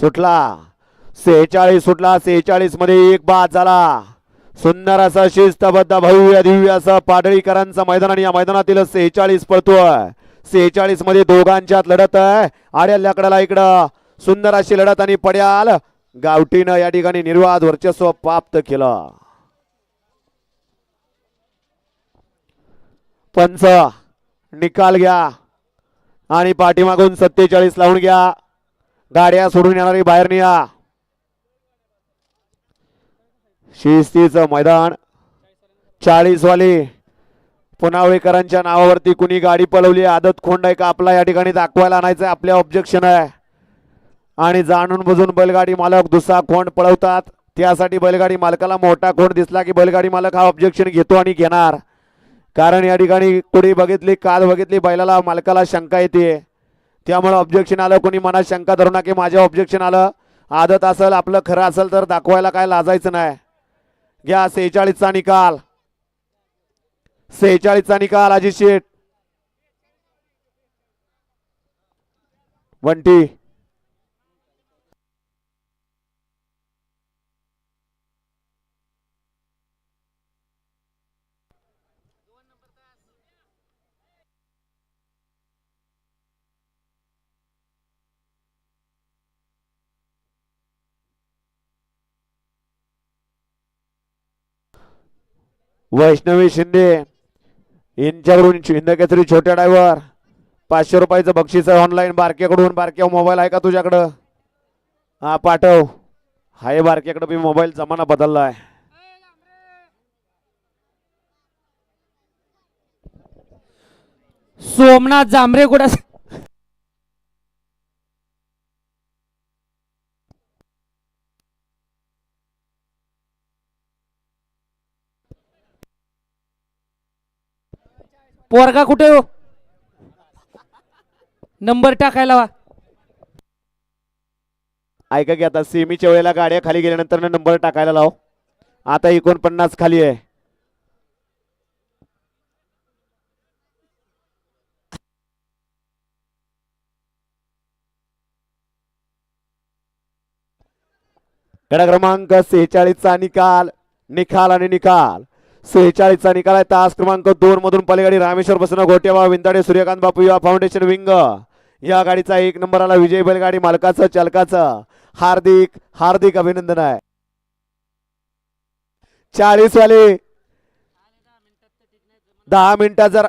सुटला. सेहेचाळीस सुटला. सेहेचाळीसमध्ये एक बाद झाला. सुंदर असं शिस्तबद्ध भव्य दिव्य असं पाडळीकरांचं मैदान आणि या मैदानातील सेहेचाळीस पळतोय. सेहेचाळीसमध्ये दोघांच्यात लढत आहे. आड्या लाकडाला इकडं. सुंदर अशी लढत आणि पड्याल. गावठीनं या ठिकाणी निर्वाद वर्चस्व प्राप्त केलं. पंच निकाल घ्या. आणि पाठीमागून सत्तेचाळीस लावून घ्या. गाड्या सोडून येणारी बाहेर निया शिस्तीचं मैदान. चाळीस वाली पुनावळेकरांच्या नावावरती कुणी गाडी पळवली आदत खोंड आहे का आपला या ठिकाणी दाखवायला आणायचं आपल्या ऑब्जेक्शन आहे. आणि जाणून बुजून बैलगाडी मालक दुसरा खोंड पळवतात. त्यासाठी बैलगाडी मालकाला मोठा खोंड दिसला की बैलगाडी मालक हा ऑब्जेक्शन घेतो आणि घेणार. कारण या ठिकाणी कुणी बघितली काल बघितली बैलाला मालकाला शंका येते. त्यामुळे ऑब्जेक्शन आलं कोणी मनात शंका धरू ना की माझ्या ऑब्जेक्शन आलं. आदत असेल आपलं खरं असेल तर दाखवायला काय लाजायचं नाही. घ्या सेहेचाळीसचा निकाल. सेहेचाळीसचा निकाल अजित शेठ. वंटी वैष्णवी शिंदे यांच्याकडून शिंदकेसरी छोट्या ड्रायव्हर? पाचशे रुपयाचं बक्षीस आहे ऑनलाईन बारक्याकडून. बारक्या मोबाईल आहे का तुझ्याकडं? हा पाठव. हाय बारक्याकडं बी मोबाईल जमाना बदलला आहे सोमनाथ जांभरे कुठं? पोरगा कुठे हो? नंबर टाकायला वा. ऐका की आता सेमीच्या वेळेला गाड्या खाली गेल्यानंतर नंबर टाकायला लाव. आता एकोणपन्नास खाली आहे. गडा क्रमांक सेहेचाळीसचा निकाल निकाल आणि निकाल. सेहेचाळीसचा निकाल आहे. तास क्रमांक दोन मधून पलीकडे रामेश्वर बसणं गोटेबा विंदाडे सूर्यकांत बापू युवा फाउंडेशन विंग. या गाडीचा एक नंबर आला विजय बैलगाडी मालकाचं चालकाचं. हार्दिक हार्दिक अभिनंदन आहे. चाळीस वाले दहा मिनिटात जर